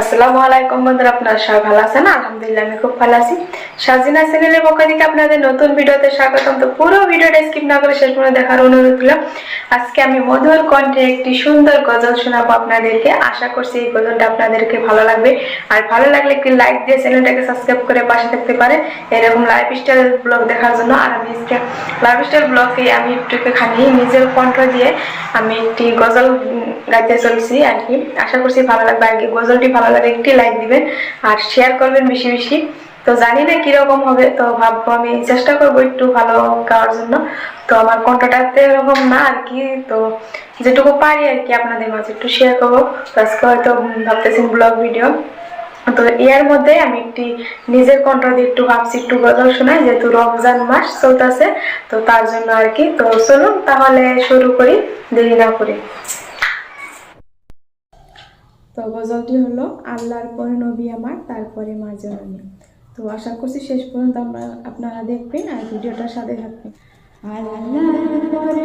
আসসালামু আলাইকুম বন্ধুরা, আপনারা সবাই ভালো আছেন? আলহামদুলিল্লাহ, আমি খুব ভালো আছি। সাজিনা চ্যানেলের পক্ষ থেকে আপনাদের নতুন ভিডিওতে স্বাগতম। তো পুরো ভিডিওটা স্কিপ না করে শেষ দেখার অনুরোধ আজকে আমি মধুর কণ্ঠে একটি সুন্দর গজল শোনাবো আপনাদেরকে। আশা করছি এই গজলটা আপনাদেরকে ভালো লাগবে। আর ভালো লাগলে একটি লাইক দিয়ে চ্যানেলটাকে সাবস্ক্রাইব করে পাশে থাকতে পারে এরকম লাইফ স্টাইল ব্লগ দেখার জন্য আর আমি লাইফ স্টাইল ব্লগে আমি নিজের কণ্ঠ দিয়ে আমি একটি গজল গাইতে চলছি আর কি। আশা করছি ভালো লাগবে আর কি। গজলটি ভালো লাগে একটি লাইক দিবেন আর শেয়ার করবেন বেশি বেশি। তো জানি না কীরকম হবে, তো ভাববো আমি চেষ্টা করব একটু ভালো গাওয়ার জন্য। তো আমার কণ্ঠটা তো এরকম না আর কি, তো যেটুকু পারি আর কি আপনাদের মাঝে একটু শেয়ার করব। আজকে হয়তো ভাবতেছেন ব্লগ ভিডিও তো এর মধ্যে আমি একটি নিজের কণ্ঠ দিয়ে একটু ভাবছি, একটু গজল শোনাই, যেহেতু রমজান মাস চলতেছে, তো তার জন্য আর কি। তো চলুন তাহলে শুরু করি, দেরি না করে। তো গজলটি হলো, আল্লাহর পরে নবী আমার, তারপরে মা জননী। তো আশা করছি শেষ পর্যন্ত আমরা আপনারা দেখবেন আর ভিডিওটার সাথে থাকবেন। আর পরে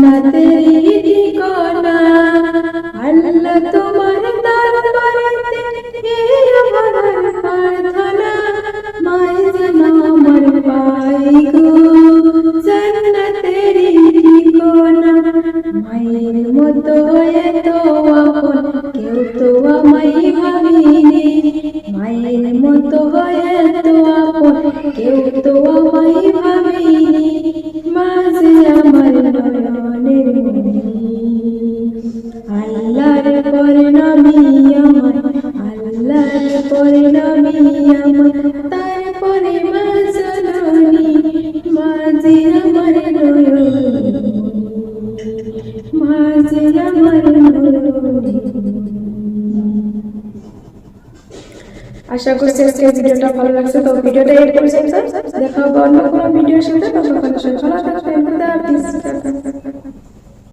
জান্নাতের ঠিকানা। আল্লাহ তোমার দরবারে এই আমার প্রার্থনা। মাই যেন আমার পাই গো জান্নাতের মতো এত তো আশা করছি আজকে ভিডিওটা ভালো লাগছে। তো ভিডিওটা এই পর্যন্ত। দেখা হবে অন্য কোনো ভিডিওর সাথে। ততক্ষণ ভালো থাকবেন।